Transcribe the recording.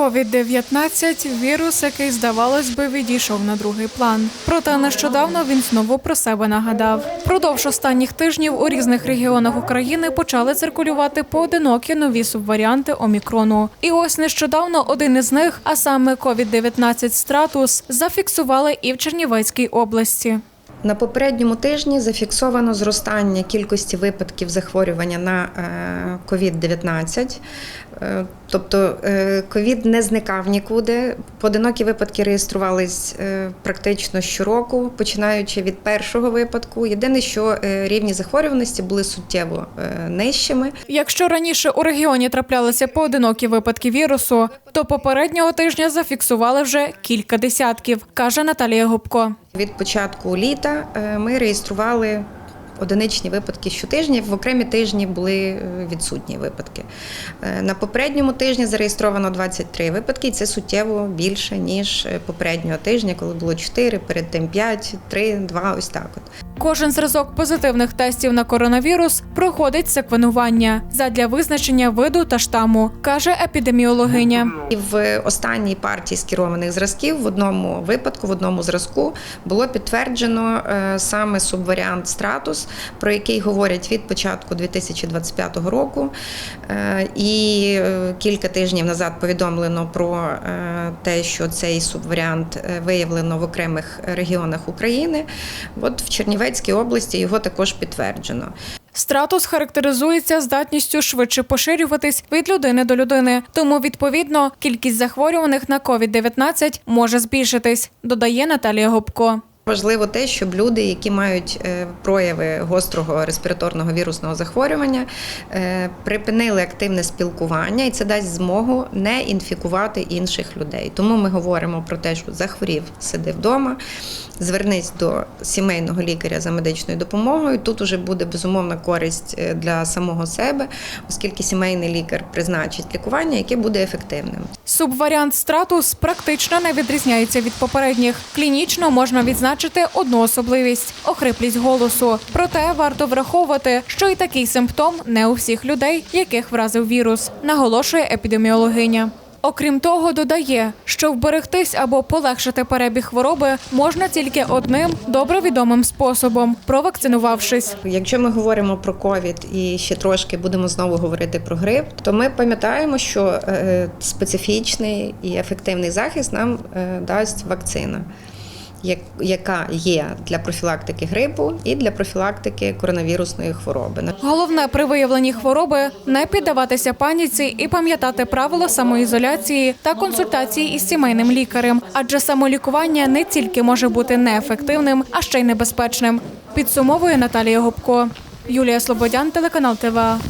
COVID-19 – вірус, який, здавалось би, відійшов на другий план. Проте нещодавно він знову про себе нагадав. Продовж останніх тижнів у різних регіонах України почали циркулювати поодинокі нові субваріанти омікрону. І ось нещодавно один із них, а саме COVID-19 стратус, зафіксували і в Чернівецькій області. На попередньому тижні зафіксовано зростання кількості випадків захворювання на е, COVID-19. Е, Тобто е, ковід не зникав нікуди. Поодинокі випадки реєструвались е, практично щороку, починаючи від першого випадку. Єдине, що е, рівні захворюваності були суттєво е, нижчими. Якщо раніше у регіоні траплялися поодинокі випадки вірусу, то попереднього тижня зафіксували вже кілька десятків, каже Наталія Губко. Від початку літа е, ми реєстрували одиничні випадки щотижня. В окремі тижні були е, відсутні випадки. Е, На попередньому тижні зареєстровано 23 випадки, і це суттєво більше ніж е, попереднього тижня, коли було 4, перед тим 5, 3, 2, ось так. От. Кожен зразок позитивних тестів на коронавірус проходить секвенування задля визначення виду та штаму, каже епідеміологиня. І в останній партії скерованих зразків в одному випадку, в одному зразку було підтверджено саме субваріант стратус, про який говорять від початку 2025 року. Е, І е, кілька тижнів назад повідомлено про е, те, що цей субваріант виявлено в окремих регіонах України. От в Чернівецькій області його також підтверджено. Стратус характеризується здатністю швидше поширюватись від людини до людини. Тому, відповідно, кількість захворюваних на COVID-19 може збільшитись, додає Наталія Губко. Важливо те, щоб люди, які мають е, прояви гострого респіраторного вірусного захворювання, е, припинили активне спілкування, і це дасть змогу не інфікувати інших людей. Тому ми говоримо про те, що захворів, сиди вдома, звернись до сімейного лікаря за медичною допомогою. Тут уже буде безумовна користь е, для самого себе, оскільки сімейний лікар призначить лікування, яке буде ефективним. Субваріант стратус практично не відрізняється від попередніх. Клінічно можна відзначити одну особливість охриплість голосу. Проте варто враховувати, що і такий симптом не у всіх людей, яких вразив вірус, наголошує епідеміологиня. Окрім того, додає, що вберегтись або полегшити перебіг хвороби можна тільки одним добре відомим способом провакцинувавшись. Якщо ми говоримо про ковід і ще трошки будемо знову говорити про грип, то ми пам'ятаємо, що е, специфічний і ефективний захист нам е, дасть вакцина, яка є для профілактики грипу і для профілактики коронавірусної хвороби. Головне при виявленні хвороби не піддаватися паніці і пам'ятати правила самоізоляції та консультації із сімейним лікарем, адже самолікування не тільки може бути неефективним, а ще й небезпечним. Підсумовує Наталія Губко. Юлія Слободян, телеканал ТВА.